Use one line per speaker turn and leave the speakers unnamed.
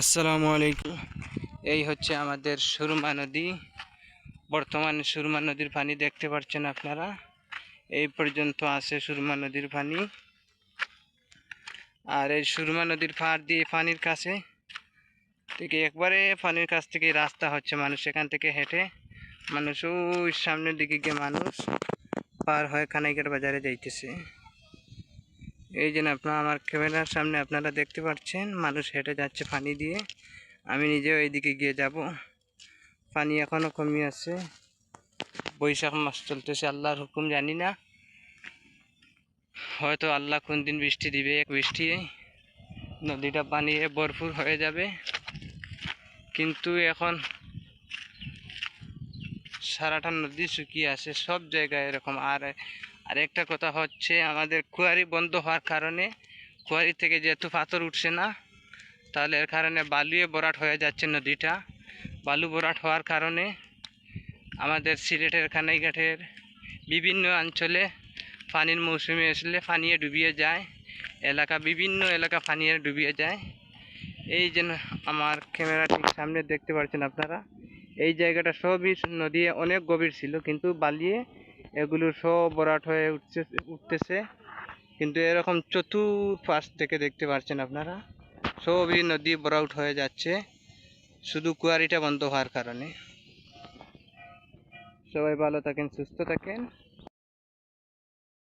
আসসালামু আলাইকুম। এই হচ্ছে আমাদের সুরমা নদী। বর্তমানে সুরমা নদীর পানি দেখতে পাচ্ছেন আপনারা। এই পর্যন্ত আছে সুরমা নদীর পানি। আর এই সুরমা নদীর পাড় দিয়ে পানির কাছে থেকে একবারে পানির কাছ থেকে রাস্তা হচ্ছে মানুষ এখান থেকে হেঁটে মানুষ ওই সামনের দিকে গিয়ে মানুষ পার হয়ে কানাইঘাট বাজারে যাইতেছে। এই যে আপনার আমার ক্যামেরার সামনে আপনারা দেখতে পাচ্ছেন, মানুষ হেঁটে যাচ্ছে পানি দিয়ে। আমি নিজেও এইদিকে গিয়ে যাব। পানি এখনও কমই আছে। বৈশাখ মাস চলতেছে, আল্লাহর হুকুম, জানি না। হয়তো আল্লাহ কোন দিন বৃষ্টি দিবে, এক বৃষ্টি। নদীটা পানিয়ে ভরপুর হয়ে যাবে। কিন্তু এখন সারাটা নদী শুকিয়ে আছে, সব জায়গায় এরকম। আর আরেকটা কথা হচ্ছে, আমাদের কুয়ারি বন্ধ হওয়ার কারণে কুয়ারি থেকে যেহেতু পাথর উঠছে না, তাহলে এর কারণে বালুয়ে বরাট হয়ে যাচ্ছে নদীটা। বালু বরাট হওয়ার কারণে আমাদের সিলেটের, কানাইঘাটের বিভিন্ন অঞ্চলে পানির মৌসুমে আসলে পানিয়ে ডুবিয়ে যায়। এলাকা, বিভিন্ন এলাকা পানিয়ে ডুবিয়ে যায়। এই যেন আমার ক্যামেরা ঠিক সামনে দেখতে পাচ্ছেন আপনারা, এই জায়গাটা সবই নদী, অনেক গভীর ছিল, কিন্তু বালিয়ে এগুলো সব বরাট হয়ে উঠছে, উঠতেছে। কিন্তু এরকম চতুর্পাশ থেকে দেখতে পাচ্ছেন আপনারা? সবই নদী বরাউট হয়ে যাচ্ছে। শুধু কুয়ারিটা বন্ধ হওয়ার কারণে। সবাই ভালো থাকেন, সুস্থ থাকেন।